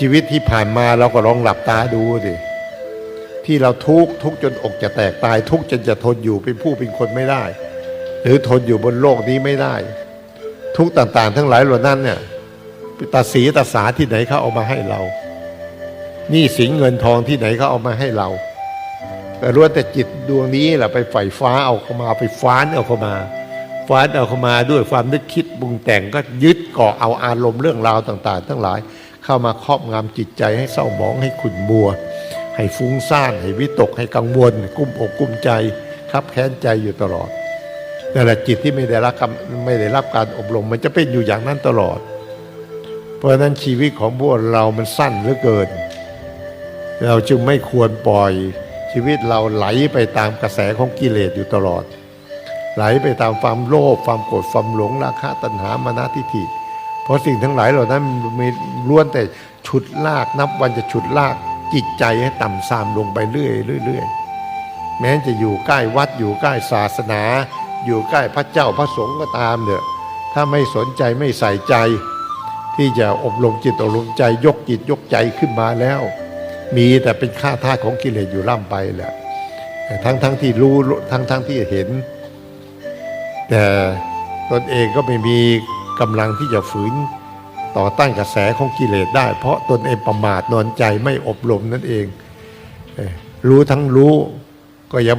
ชีวิตที่ผ่านมาเราก็ลองหลับตาดูสิที่เราทุกข์ทุกจนอกจะแตกตาย ทุกจนจะทนอยู่เป็นผู้เป็นคนไม่ได้ หรือทนอยู่บนโลกนี้ไม่ได้ ทุกต่างๆ ทั้งหลายเหล่านั้นเนี่ยตาสีตาสาที่ไหนเขาเอามาให้เรานี่สิงเงินทองที่ไหนเขาเอามาให้เรา แต่รู้แต่จิตดวงนี้แหละไปไฝ่ฟ้าเอาเข้ามาไปฟ้านเอาเข้ามา ฟ้านเอาเข้ามาด้วยความนึกคิดบุงแต่งก็ยึดเกาะเอาอารมณ์เรื่องราวต่าง ๆ ทั้งหลาย เข้ามาครอบงำจิตใจให้เศร้าหมองให้ขุ่นมัว ให้ฟุ้งซ่านให้วิตกให้กังวลกุ้มอกกุ้มใจคับแค้นใจอยู่ตลอดแต่ละจิตที่ไม่ได้รับกำไม่ได้รับการอบรม มันจะเป็นอยู่อย่างนั้นตลอด เพราะฉะนั้นชีวิตของพวกเรามันสั้นเหลือเกิน เราจึงไม่ควรปล่อยชีวิตเราไหลไปตามกระแสของกิเลสอยู่ตลอด ไหลไปตามความโลภความโกรธความหลงราคะตัณหามานะทิฏฐิ เพราะสิ่งทั้งหลายเหล่านั้นมีล้วนแต่ฉุดลากนับวันจะฉุดลากจิตใจให้ต่ำทรามลงไปเรื่อยเรื่อยแม้จะอยู่ใกล้วัดอยู่ใกล้ศาสนา อยู่ใกล้พระเจ้าพระสงฆ์ก็ตามเถอะถ้าไม่สนใจไม่ใส่ใจ ที่จะอบรมจิตอบรมใจยกจิตยกใจขึ้นมาแล้ว มีแต่เป็นค่าท่าของกิเลสอยู่ล่ำไปแหละแต่ทั้งทั้งที่รู้ทั้งทั้งที่เห็น แต่ตนเองก็ไม่มี กำลังที่จะฝืนต่อต้านกระแสของกิเลสได้ เพราะตนเองประมาทนอนใจไม่อบรมนั่นเอง รู้ทั้งรู้ก็ยัง